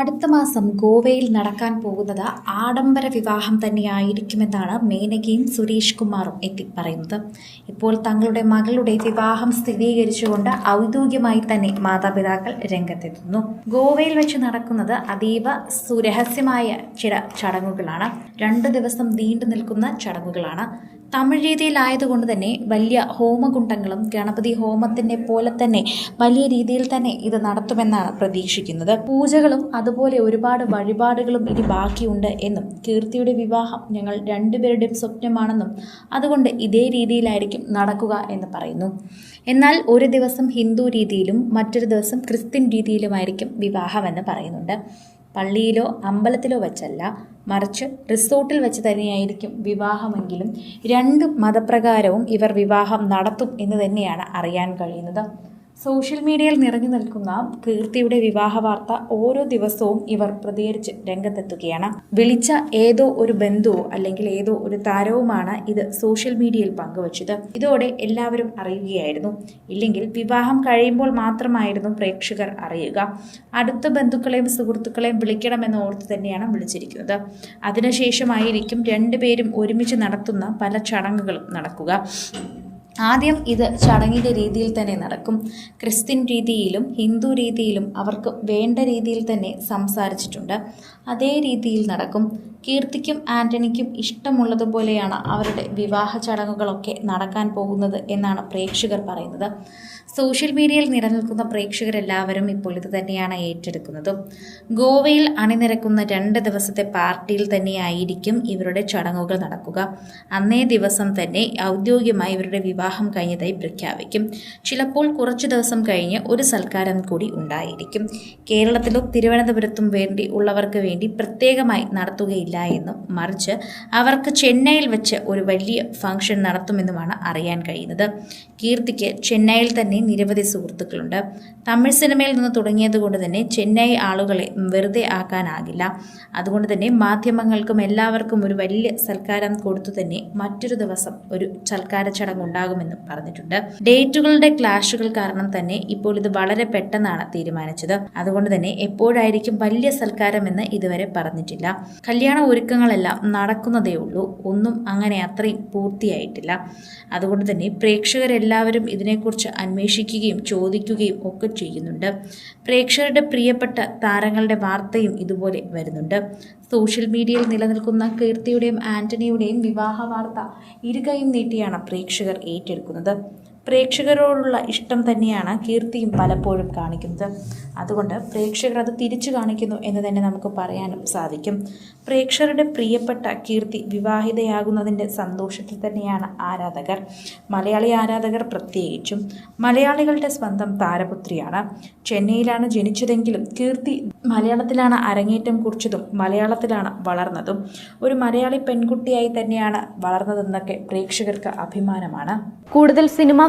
അടുത്ത മാസം ഗോവയിൽ നടക്കാൻ പോകുന്നത് ആഡംബര വിവാഹം തന്നെയായിരിക്കുമെന്നാണ് മേനകയും സുരേഷ് കുമാറും എത്തി പറയുന്നത്. ഇപ്പോൾ തങ്ങളുടെ മകളുടെ വിവാഹം സ്ഥിരീകരിച്ചുകൊണ്ട് ഔദ്യോഗികമായി തന്നെ മാതാപിതാക്കൾ രംഗത്തെത്തുന്നു. ഗോവയിൽ വെച്ച് നടക്കുന്നത് അതീവ സുരഹസ്യമായ ചില ചടങ്ങുകളാണ്. രണ്ടു ദിവസം നീണ്ടു നിൽക്കുന്ന ചടങ്ങുകളാണ്. തമിഴ് രീതിയിലായതുകൊണ്ട് തന്നെ വലിയ ഹോമകുണ്ടങ്ങളും ഗണപതി ഹോമത്തിന്റെ പോലെ തന്നെ വലിയ രീതിയിൽ തന്നെ ഇത് നടത്തുമെന്നാണ് പ്രതീക്ഷിക്കുന്നത്. പൂജകളും അതുപോലെ ഒരുപാട് വഴിപാടുകളും ഇനി ബാക്കിയുണ്ട് എന്നും കീർത്തിയുടെ വിവാഹം ഞങ്ങൾ രണ്ടുപേരുടെയും സ്വപ്നമാണെന്നും അതുകൊണ്ട് ഇതേ രീതിയിലായിരിക്കും നടക്കുക എന്ന് പറയുന്നു. എന്നാൽ ഒരു ദിവസം ഹിന്ദു രീതിയിലും മറ്റൊരു ദിവസം ക്രിസ്ത്യൻ രീതിയിലുമായിരിക്കും വിവാഹമെന്ന് പറയുന്നുണ്ട്. പള്ളിയിലോ അമ്പലത്തിലോ വെച്ചല്ല മറിച്ച് റിസോർട്ടിൽ വെച്ച് തന്നെയായിരിക്കും വിവാഹമെങ്കിലും രണ്ട് മതപ്രകാരവും ഇവർ വിവാഹം നടത്തും എന്ന് തന്നെയാണ് അറിയാൻ കഴിയുന്നത്. സോഷ്യൽ മീഡിയയിൽ നിറഞ്ഞു നിൽക്കുന്ന കീർത്തിയുടെ വിവാഹ വാർത്ത ഓരോ ദിവസവും ഇവർ പ്രതികരിച്ച് രംഗത്തെത്തുകയാണ്. വിളിച്ച ഏതോ ഒരു ബന്ധുവോ അല്ലെങ്കിൽ ഏതോ ഒരു താരവുമാണ് ഇത് സോഷ്യൽ മീഡിയയിൽ പങ്കുവച്ചത്. ഇതോടെ എല്ലാവരും അറിയുകയായിരുന്നു. ഇല്ലെങ്കിൽ വിവാഹം കഴിയുമ്പോൾ മാത്രമായിരുന്നു പ്രേക്ഷകർ അറിയുക. അടുത്ത ബന്ധുക്കളെയും സുഹൃത്തുക്കളെയും വിളിക്കണമെന്ന് ഓർത്ത് തന്നെയാണ് വിളിച്ചിരിക്കുന്നത്. അതിനുശേഷമായിരിക്കും രണ്ടുപേരും ഒരുമിച്ച് നടത്തുന്ന പല ചടങ്ങുകളും നടക്കുക. ആദ്യം ഇത് ചടങ്ങിന്റെ രീതിയിൽ തന്നെ നടക്കും. ക്രിസ്ത്യൻ രീതിയിലും ഹിന്ദു രീതിയിലും അവർക്ക് വേണ്ട രീതിയിൽ തന്നെ സംസാരിച്ചിട്ടുണ്ട്. അതേ രീതിയിൽ നടക്കും. കീർത്തിക്കും ആന്റണിക്കും ഇഷ്ടമുള്ളതുപോലെയാണ് അവരുടെ വിവാഹ ചടങ്ങുകളൊക്കെ നടക്കാൻ പോകുന്നത് എന്നാണ് പ്രേക്ഷകർ പറയുന്നത്. സോഷ്യൽ മീഡിയയിൽ നിലനിൽക്കുന്ന പ്രേക്ഷകരെല്ലാവരും ഇപ്പോൾ ഇത് തന്നെയാണ് ഏറ്റെടുക്കുന്നതും. ഗോവയിൽ അണിനിരക്കുന്ന രണ്ട് ദിവസത്തെ പാർട്ടിയിൽ തന്നെയായിരിക്കും ഇവരുടെ ചടങ്ങുകൾ നടക്കുക. അന്നേ ദിവസം തന്നെ ഔദ്യോഗികമായി ഇവരുടെ വിവാഹം കഴിഞ്ഞതായി പ്രഖ്യാപിക്കും. ചിലപ്പോൾ കുറച്ച് ദിവസം കഴിഞ്ഞ് ഒരു സൽക്കാരം കൂടി ഉണ്ടായിരിക്കും. കേരളത്തിലും തിരുവനന്തപുരത്തും വേണ്ടി ഉള്ളവർക്ക് വേണ്ടി പ്രത്യേകമായി നടത്തുകയില്ല എന്നും മറിച്ച് അവർക്ക് ചെന്നൈയിൽ വെച്ച് ഒരു വലിയ ഫംഗ്ഷൻ നടത്തുമെന്നുമാണ് അറിയാൻ കഴിയുന്നത്. കീർത്തിക്ക് ചെന്നൈയിൽ തന്നെ നിരവധി സുഹൃത്തുക്കളുണ്ട്. തമിഴ് സിനിമയിൽ നിന്ന് തുടങ്ങിയതുകൊണ്ട് തന്നെ ചെന്നൈ ആളുകളെ വെറുതെ ആക്കാനാകില്ല. അതുകൊണ്ട് തന്നെ മാധ്യമങ്ങൾക്കും എല്ലാവർക്കും ഒരു വലിയ സൽക്കാരം കൊടുത്തു തന്നെ മറ്റൊരു ദിവസം ഒരു സൽക്കാര ചടങ്ങ് ഉണ്ടാകുമെന്നും പറഞ്ഞിട്ടുണ്ട്. ഡേറ്റുകളുടെ ക്ലാഷുകൾ കാരണം തന്നെ ഇപ്പോൾ ഇത് വളരെ പെട്ടെന്നാണ് തീരുമാനിച്ചത്. അതുകൊണ്ട് തന്നെ എപ്പോഴായിരിക്കും വലിയ സൽക്കാരമെന്ന് ഇതുവരെ പറഞ്ഞിട്ടില്ല. കല്യാണ ഒരുക്കങ്ങളെല്ലാം നടക്കുന്നതേ ഉള്ളൂ. ഒന്നും അങ്ങനെ അത്രയും പൂർത്തിയായിട്ടില്ല. അതുകൊണ്ട് തന്നെ പ്രേക്ഷകരെല്ലാവരും ഇതിനെക്കുറിച്ച് അന്വേഷിക്കുകയും ചോദിക്കുകയും ഒക്കെ ചെയ്യുന്നുണ്ട്. പ്രേക്ഷകരുടെ പ്രിയപ്പെട്ട താരങ്ങളുടെ വാർത്തയും ഇതുപോലെ വരുന്നുണ്ട്. സോഷ്യൽ മീഡിയയിൽ നിലനിൽക്കുന്ന കീർത്തിയുടെയും ആന്റണിയുടെയും വിവാഹ വാർത്ത ഇരുകൈയും നീട്ടിയാണ് പ്രേക്ഷകർ ഏറ്റെടുക്കുന്നത്. പ്രേക്ഷകരോടുള്ള ഇഷ്ടം തന്നെയാണ് കീർത്തിയും പലപ്പോഴും കാണിക്കുന്നത്. അതുകൊണ്ട് പ്രേക്ഷകർ അത് തിരിച്ചു കാണിക്കുന്നു എന്ന് തന്നെ നമുക്ക് പറയാനും സാധിക്കും. പ്രേക്ഷകരുടെ പ്രിയപ്പെട്ട കീർത്തി വിവാഹിതയാകുന്നതിന്റെ സന്തോഷത്തിൽ തന്നെയാണ് ആരാധകർ. മലയാളി ആരാധകർ പ്രത്യേകിച്ചും. മലയാളികളുടെ സ്വന്തം താരപുത്രിയാണ്. ചെന്നൈയിലാണ് ജനിച്ചതെങ്കിലും കീർത്തി മലയാളത്തിലാണ് അരങ്ങേറ്റം കുറിച്ചതും മലയാളത്തിലാണ് വളർന്നതും. ഒരു മലയാളി പെൺകുട്ടിയായി തന്നെയാണ് വളർന്നതെന്നൊക്കെ പ്രേക്ഷകർക്ക് അഭിമാനമാണ്. കൂടുതൽ സിനിമ